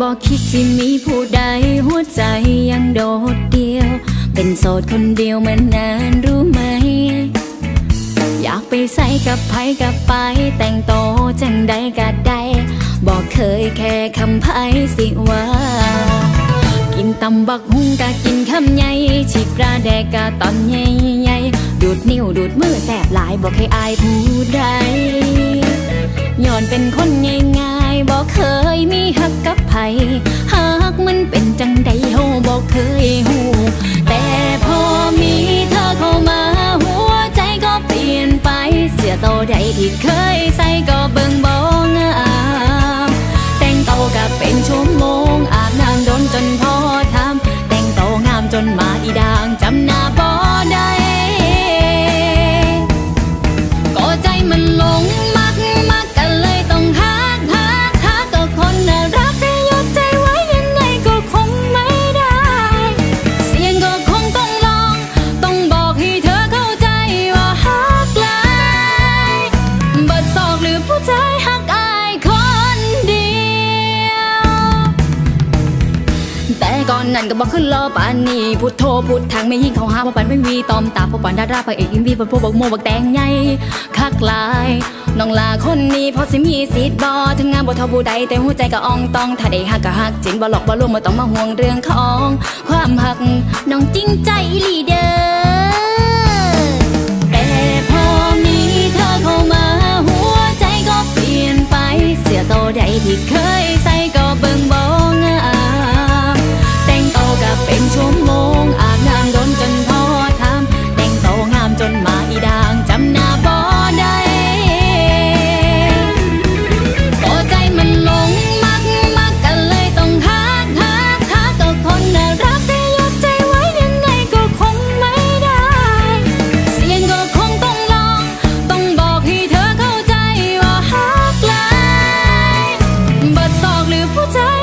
บอกคิดสิมีผู้ใดหัวใจยังโดดเดียว เป็นโสดคนเดียวมานานรู้ไหม อยากไปใส่กับไผกับไป แต่งโตจังใดก็ได้บอกเคยแค่คำไผสิว่า กินตำบักหุงกะกินคำใหญ่ฉีกปลาแดกกะตอนใหญ่ๆดูดนิ้วดูดมือแสบหลายบอกให้อายผู้ใด ย้อนเป็นคนง่ายๆบอกเคยมีหักกับไผหากมันเป็นจังใดเฮาบอกเคยหูแต่พอมีเธอเข้ามาหัวใจก็เปลี่ยนไป เสื้อโตวใดที่เคย นั่นก็บอกขึ้นรอปานนี้พูดโทพูดทางไม่ยิ่งเขาหาพอปันไม่วีตอมตาพอปันดาราพระเอกอินวีพอพวกบอกโมบอกแตงใหญ่คักลายน้องลาคนนี้พอสิมีสิทธิ์บอถึงงานบ่ทอผู้ใดแต่หัวใจก็อ่องต้องถ้าได้ฮักก็ฮักจริงบ่หลอกบ่ลวงบ่ต้องมาห่วงเรื่องของ ความหักน้องจริงใจอีหลี 不再